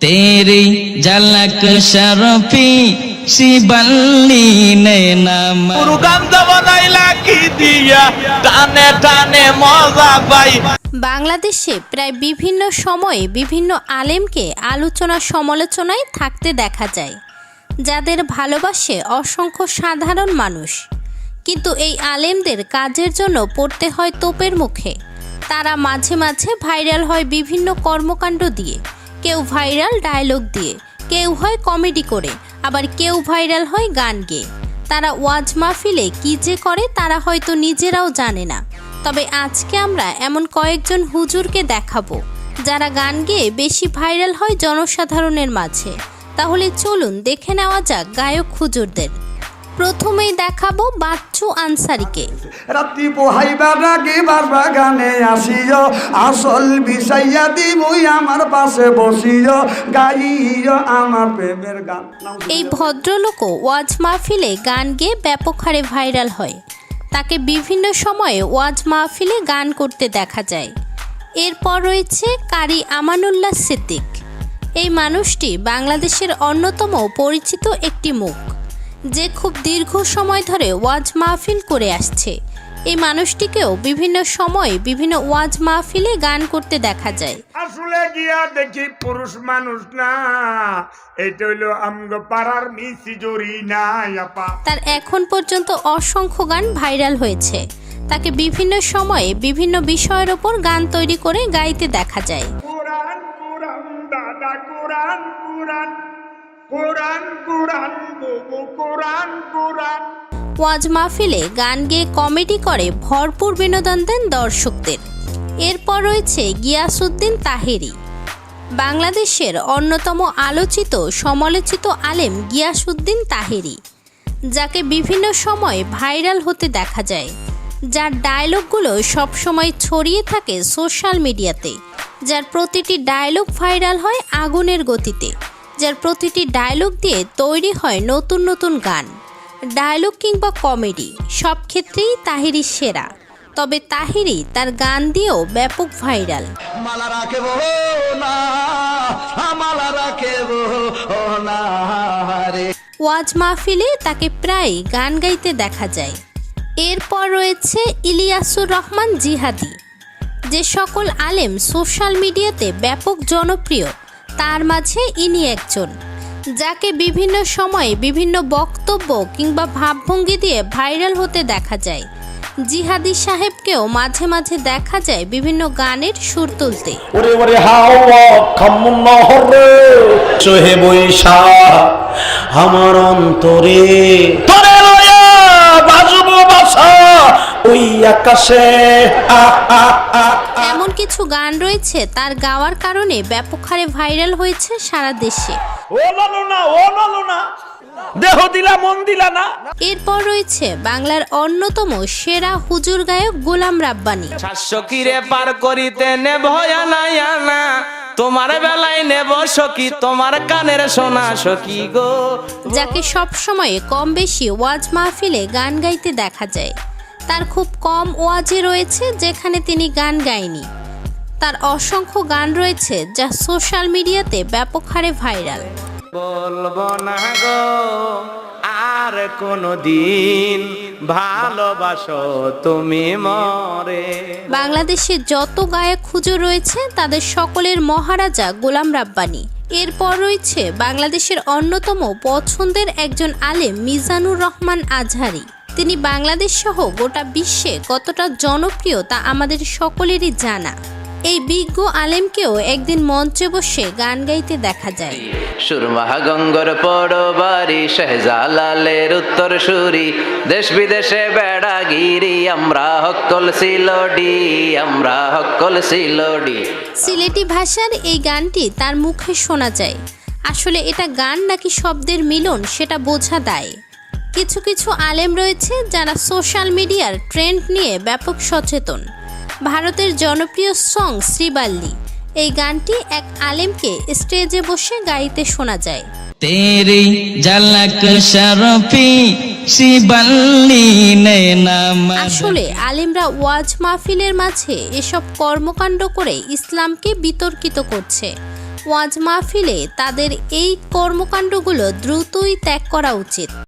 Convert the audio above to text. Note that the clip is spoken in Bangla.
तेरी झलक शरफी सी बल्ली ने नाम গরু গান্দা বানাইলা কি দিয়া টানে টানে মজা পাই বাংলাদেশে প্রায় বিভিন্ন সময়ে বিভিন্ন আলেমকে আলোচনা সমালোচনায় থাকতে দেখা যায় যাদের ভালোবাসে অসংখ্য সাধারণ মানুষ কিন্তু এই আলেমদের কাজের জন্য পড়তে হয় তোপের মুখে তারা মাঝে মাঝে ভাইরাল হয় বিভিন্ন কর্মকাণ্ড দিয়ে কেউ ভাইরাল ডায়লগ দিয়ে, কেউ হয় কমেডি করে, আবার কেউ ভাইরাল হয় গান গেয়ে। তারা ওয়াজ মাহফিলে কি যে করে তারা হয়তো নিজেরাও জানে না। তবে আজকে আমরা এমন কয়েকজন হুজুরকে দেখাবো, যারা গান গেয়ে বেশি ভাইরাল হয় জনসাধারণের মাঝে। তাহলে চলুন দেখে নেওয়া যাক গায়ক হুজুরদের। প্রথমেই দেখাবো বাচ্চু আনসারিকে। রাত্রি পোহাইবা ডাকি বারবা গানে আসিও আসল বিষাইয়া দিবই আমার পাশে বসিও গাইও আমার প্রেমের গান। এই ভদ্রলোকও ওয়াজ মাহফিলে গান গেয়ে ব্যাপক হারে ভাইরাল হয়। তাকে বিভিন্ন সময়ে ওয়াজ মাহফিলে গান করতে দেখা যায়। এরপর রয়েছে কারি আমানুল্লাহ সিদ্দিক। এই মানুষটি বাংলাদেশের অন্যতম পরিচিত একটি মুখ। যে খুব দীর্ঘ সময় ধরে ওয়াজ মাহফিল করে আসছে। এই মানুষটিকেও বিভিন্ন সময়ে বিভিন্ন ওয়াজ মাহফিলে গান করতে দেখা যায়। আসলে গিয়া দেখি পুরুষ মানুষ না। এটা হইল আমগো পাড়ার মিসি জরি নাই আপা তার এখন পর্যন্ত অসংখ্য গান ভাইরাল হয়েছে। তাকে বিভিন্ন সময়ে বিভিন্ন বিষয়ের ওপর গান তৈরি করে গাইতে দেখা যায়। কোরআন কোরআন দাদা কোরআন কোরআন। ওয়াজ মাহফিলে গান গেয়ে কমেডি করে ভরপুর বিনোদন দেন দর্শকদের। এরপর রয়েছে গিয়াসুদ্দিন তাহেরি। বাংলাদেশের অন্যতম আলোচিত, সমালোচিত আলেম গিয়াসুদ্দিন তাহেরি, যাকে বিভিন্ন সময় ভাইরাল হতে দেখা যায়। যার ডায়লগগুলো সবসময় ছড়িয়ে থাকে সোশ্যাল মিডিয়াতে, যার প্রতিটি ডায়লগ ভাইরাল হয় আগুনের গতিতে। যার প্রতিটি ডায়লগ দিয়ে তৈরি হয় নতুন নতুন গান। ডায়লগ কিংবা কমেডি সব ক্ষেত্রেই তাহিরি সেরা। তবে তাহিরি তার গান দিয়েও ব্যাপক ভাইরাল ওয়াজ মাহফিলে তাকে প্রায় গান গাইতে দেখা যায়। এরপর রয়েছে ইলিয়াসুর রহমান জিহাদি। যে সকল আলেম সোশ্যাল মিডিয়াতে ব্যাপক জনপ্রিয় তার মাঝে ইনি একজন যাকে বিভিন্ন সময়ে বিভিন্ন বক্তব্য কিংবা ভাবভঙ্গি দিয়ে ভাইরাল হতে দেখা যায়। জিহাদি সাহেবকেও মাঝে মাঝে দেখা যায় বিভিন্ন গানের সুর তুলতে। ওরে ওরে হাওয়া আমার অন্তরে তোরে লয়া বাজবো বাসা ওই আকাশে এমন কিছু গান রয়েছে তার গাওয়ার কারণে ব্যাপক হারে ভাইরাল হয়েছে সারা দেশে। ও লালো না ও লালো না দেহ দিলা মন দিলা না। এরপর রয়েছে বাংলার অন্যতম সেরা হুজুর গায়ক গোলাম রাব্বানি। সাতশো পার করিতে নে ভয়া নাই আনা। তোমার বেলায় নেব সখী তোমার কানের সোনা সখী গো। যাকে সব সময়ে কম বেশি ওয়াজ মাহফিলে গান গাইতে দেখা যায়। তার খুব কম ওয়াজে রয়েছে যেখানে তিনি গান গায়নি। তার অসংখ্য গান রয়েছে যা সোশ্যাল মিডিয়াতে ব্যাপক হারে ভাইরাল। বলব না গো আর কোনো দিন ভালোবাসো তুমি মরে। বাংলাদেশের যত গায়ক খুঁজো রয়েছে তাদের সকলের মহারাজা গোলাম রাব্বানি। এরপর রয়েছে বাংলাদেশের অন্যতম পছন্দের একজন আলেম মিজানুর রহমান আজহারি। তিনি বাংলাদেশ সহ গোটা বিশ্বে কতটা জনপ্রিয় তা আমাদের সকলেরই জানা। এই বিজ্ঞ আলেমকেও একদিন মঞ্চে বসে গান গাইতে দেখা যায়। সুরমা গঙ্গর পড়বারি শেহজালালের উত্তর সুরি দেশ বিদেশে বেড়াগিরি আমরা হকল সিলডি আমরা হকল সিলডি। সিলেটি ভাষার এই গানটি তার মুখে শোনা যায়। আসলে এটা গান নাকি শব্দের মিলন সেটা বোঝা দায়। কিছু কিছু আলেম রয়েছে যারা সোশ্যাল মিডিয়ার ট্রেন্ড নিয়ে ব্যাপক সচেতন। ভারতের জনপ্রিয় সং শ্রীবাল্লি। এই গানটি এক আলেমকে স্টেজে বসে গাইতে শোনা যায়। তেরি জালাক শরফি আসলে আলেমরা ওয়াজ মাহফিলের মাঝে এসব কর্মকাণ্ড করে ইসলামকে বিতর্কিত করছে। ওয়াজ মাহফিলে তাদের এই কর্মকাণ্ডগুলো দ্রুতই ত্যাগ করা উচিত।